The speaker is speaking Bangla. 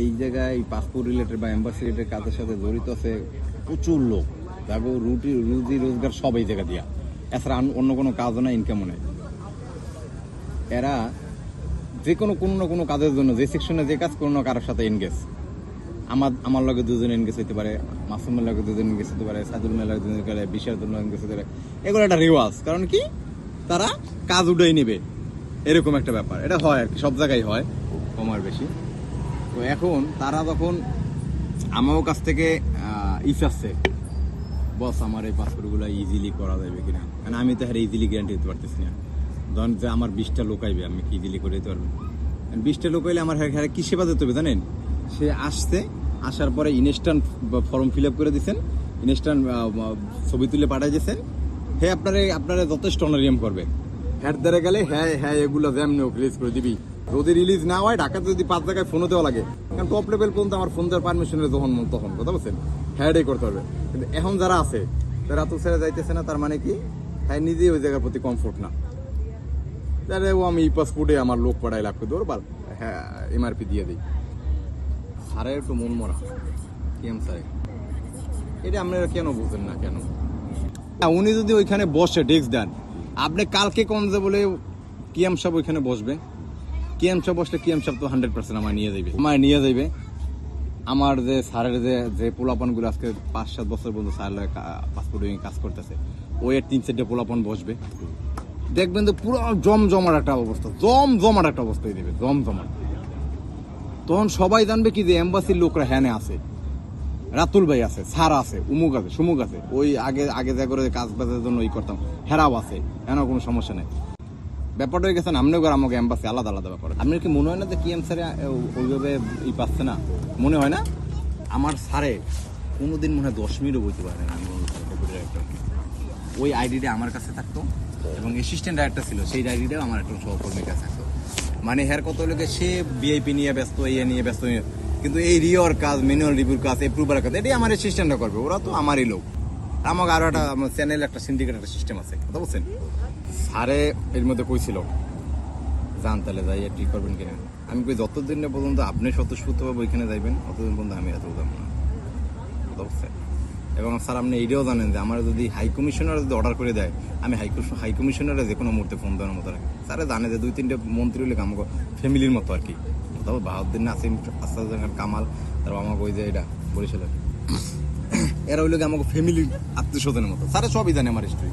এই জায়গায় পাসপোর্ট রিলেটেড বা এম্বাসি রিলেটেড কাজের সাথে জড়িত আছে প্রচুর লোক। দেখো, রুটি, রুজি, রোজগার সব এই জায়গা দিয়া। এছাড়া অন্য কোনো কাজও নাই ইনকামও নেই। এরা যে কোনো কোনো না কোনো কাজের জন্য, যে সেকশনে যে কাজ কোনো না কারোর সাথে এনগেজ আমার আমার লগে দুজন এনগেজ হতে পারে, মাসুমের লগে দুজন এনগেজ হতে পারে সাদুল মেয়ের লগে দুজন করে বিশার জন্য এনগেজ হতে পারে। এগুলো একটা রেওয়াজ। কারণ কি? তারা কাজ উঠাই নেবে। এরকম একটা ব্যাপার। এটা হয় আর কি, সব জায়গায় হয় কমার বেশি। তো এখন তারা যখন আমার কাছ থেকে ইস আসছে, বস, আমার এই পাসপোর্টগুলো ইজিলি করা যাবে কিনা? কারণ আমি তো হ্যাঁ ইজিলি গ্যারান্টি দিতে পারতেছি না। ধরেন যে আমার বিশটা লোক আইবে, আমি কি ইজিলি করে দিতে পারব? বিশটা লোক আইলে আমার হ্যাঁ হ্যাঁ কি সেবা দিতে হবে জানেন? সে আসছে, আসার পরে ইনস্ট্যান্ট ফর্ম ফিল আপ করে দিচ্ছেন ইনস্ট্যান্ট ছবি তুলে পাঠিয়ে দিয়েছেন হ্যাঁ আপনারা আপনারা যথেষ্ট অনারিয়াম করবে। হ্যাঁ দ্বারা গেলে হ্যাঁ হ্যাঁ এগুলো যেমনি রিলিজ করে দিবি। যদি রিলিজ না হয়, ঢাকাতে যদি পাঁচ জায়গায় ফোনও দেওয়া লাগে। কারণ টপ লেভেল পর্যন্ত আমার ফোন দেওয়ার পারমিশন তখন তখন কথা বলছেন হ্যাডই করতে পারবে কিন্তু এখন যারা আছে, তারা তো ছেড়ে যাইতেছে না, তার মানে কি? হ্যাঁ নিজেই ওই জায়গার প্রতি কমফোর্ট না। তাহলে ও আমি পাসপোর্টে আমার লোক পাঠাই তোর পার হ্যাঁ এমআরপি দিয়ে দিই। সারে একটু মন মরা। কেম সারে এটা আপনারা কেন বুঝেন না কেন? উনি যদি ওইখানে বসে ডেস্ক দেন, আপনি কালকে কম যে বলে কিয়াম সাহেব ওইখানে বসবে কিয়াম সাহেব বসলে কিয়াম সাহেব তো হান্ড্রেড পার্সেন্ট আমার নিয়ে যাবে আমার নিয়ে যাবে আমার যে স্যারের যে যে পোলাপনগুলো আজকে পাঁচ, সাত বছর পর্যন্ত স্যার পাসপোর্ট উইং কাজ করতেছে, ওই তিন, চারটে পোলাপন বসবে। দেখবেন তো পুরো জম জমার একটা অবস্থা জম জমার একটা অবস্থায় দেবে জম জমার তখন সবাই জানবে কি যে এম্বাসির লোকরা হ্যানে আছে, রাতুল ভাই আছে, স্যার আছে, উমুক আছে, সুমুক আছে, ওই আগে আগে যা করে কাজ বাজের জন্য ওই করতাম, হেরাও আছে এন কোনো সমস্যা নেই। ব্যাপারটা হয়ে গেছে আপনিও করে আমাকে এম্বাসি আলাদা আলাদা ব্যাপার আপনার কি মনে হয় না যে কি এম স্যারে ওইভাবে ই পাচ্ছে না? মনে হয় না? আমার স্যারে কোনোদিন মনে হয় দশ মিনিটও বলতে পারে না আমি ওই আইডিটা আমার কাছে থাকতো, এবং অ্যাসিস্ট্যান্ট ডাইরেক্টর ছিল, সেই আইডিটাও আমার একটা সহকর্মীর কাছে থাকতো। মানে হের কত লোকে সে বিআইপি নিয়ে ব্যস্ত ইয়ে নিয়ে ব্যস্ত, কিন্তু এই রিওর কাজ ম্যানুয়াল রিভিউর কাজ এপ্রুভার কাজ, এটাই আমার অ্যাসিস্ট্যান্টরা করবে, ওরা তো আমারই লোক। আমাকে আরও একটা চ্যানেল একটা সিন্ডিকেট একটা সিস্টেম আছে, কথা বলছেন? স্যারে এর মধ্যে কইছিল, যান তাহলে যাই আর ঠিক করবেন কিনা? আমি কই, যতদিন না পর্যন্ত আপনি স্বতঃস্ফূর্তভাবে ওইখানে যাইবেন, ততদিন পর্যন্ত আমি এত যাব না। কথা বুঝছেন? এবং স্যার, আপনি এইটাও জানেন যে আমার যদি হাই কমিশনার যদি অর্ডার করে দেয়, আমি হাই হাই কমিশনারে যে কোনো মুহূর্তে ফোন দেওয়ার মতো রাখি। স্যারে জানে যে দুই তিনটে মন্ত্রী হলে আমাকে ফ্যামিলির মতো আর কি। তারপর বাহাউদ্দিন নাসিম, আসাদ কামাল তারপর আমাকে ওই যে এটা বরিশালের এরা হইল আমাকে ফ্যামিলি আত্মীয় স্বজনের মতো। স্যারে সবই জানে আমার হিস্ট্রি